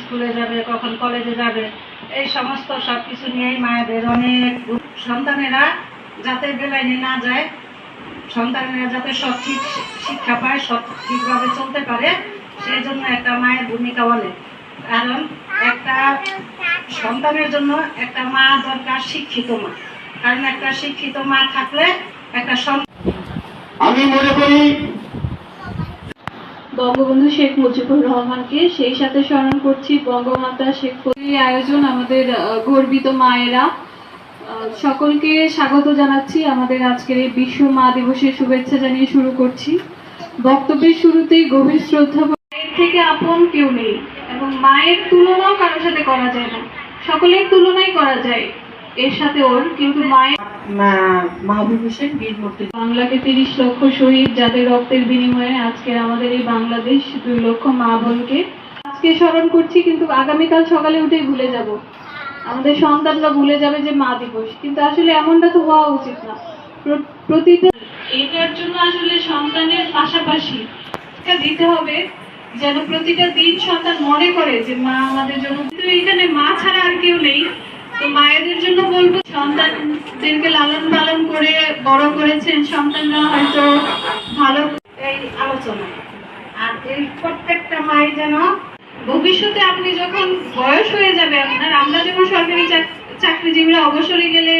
স্কুলে যাবে, কখন কলেজে যাবে, এই সমস্ত সব কিছু নিয়েই মায়েদের অনেক সন্তানেরা যাতে বেলাইনে না যায়, সন্তানেরা যাতে সব ঠিক শিক্ষা পায় সব ঠিকভাবে চলতে পারে, সেই জন্য একটা মায়ের ভূমিকা বলে। কারণ একটা সন্তানের জন্য একটা মা দরকার শিক্ষিত মা। কারণ একটা শিক্ষিত মা থাকলে একটা আমি মনে করি বঙ্গবন্ধু শেখ মুজিবুর রহমানকে সেই সাথে স্মরণ করছি। বঙ্গমাতা শেখ এই আয়োজন আমাদের গর্বিত মায়েরা। সকলকে স্বাগত জানাচ্ছি। আমাদের আজকের এই বিশ্ব মা দিবসের শুভেচ্ছা জানিয়ে শুরু করছি। বক্তব্যের শুরুতেই গভীর শ্রদ্ধা মায়ের থেকে আপন কেউ নেই এবং মায়ের তুলনাও কারোর সাথে করা যায় না। সকলের তুলনাই করা যায়। এর সাথে ওর কিন্তু মায়ের মাহবুব হোসেন বীর মূর্তি বাংলাকে তিরিশ লক্ষ শহীদ যাদের রক্তের বিনিময়ে আজকে আমাদের এই বাংলাদেশ দুই লক্ষ মা বোনকে। আজকে স্মরণ করছি কিন্তু আগামীকাল সকালে উঠেই ভুলে যাব। আমাদের সন্তানরা ভুলে যাবে যে মা দিবস। কিন্তু আসলে এমনটা তো হওয়া উচিত না। প্রতিটা এটার জন্য আসলে সন্তানের পাশাপাশি এটা দিতে হবে যেন প্রতিটা দিন সন্তান মনে করে যে মা আমাদের জন্য। কিন্তু এখানে মা ছাড়া আর কেউ নেই। মায়েদের জন্য বলব, সন্তানদেরকে লালন পালন করে, বড় করেছেন সন্তানরা, হয়তো ভালো এই আলোচনা। আর এই প্রত্যেকটা মায়ের যেন ভবিষ্যতে আপনি যখন বয়স হয়ে যাবে, আপনার আমরা যেমন সরকারি চাকরিজীবীরা অবসরে গেলে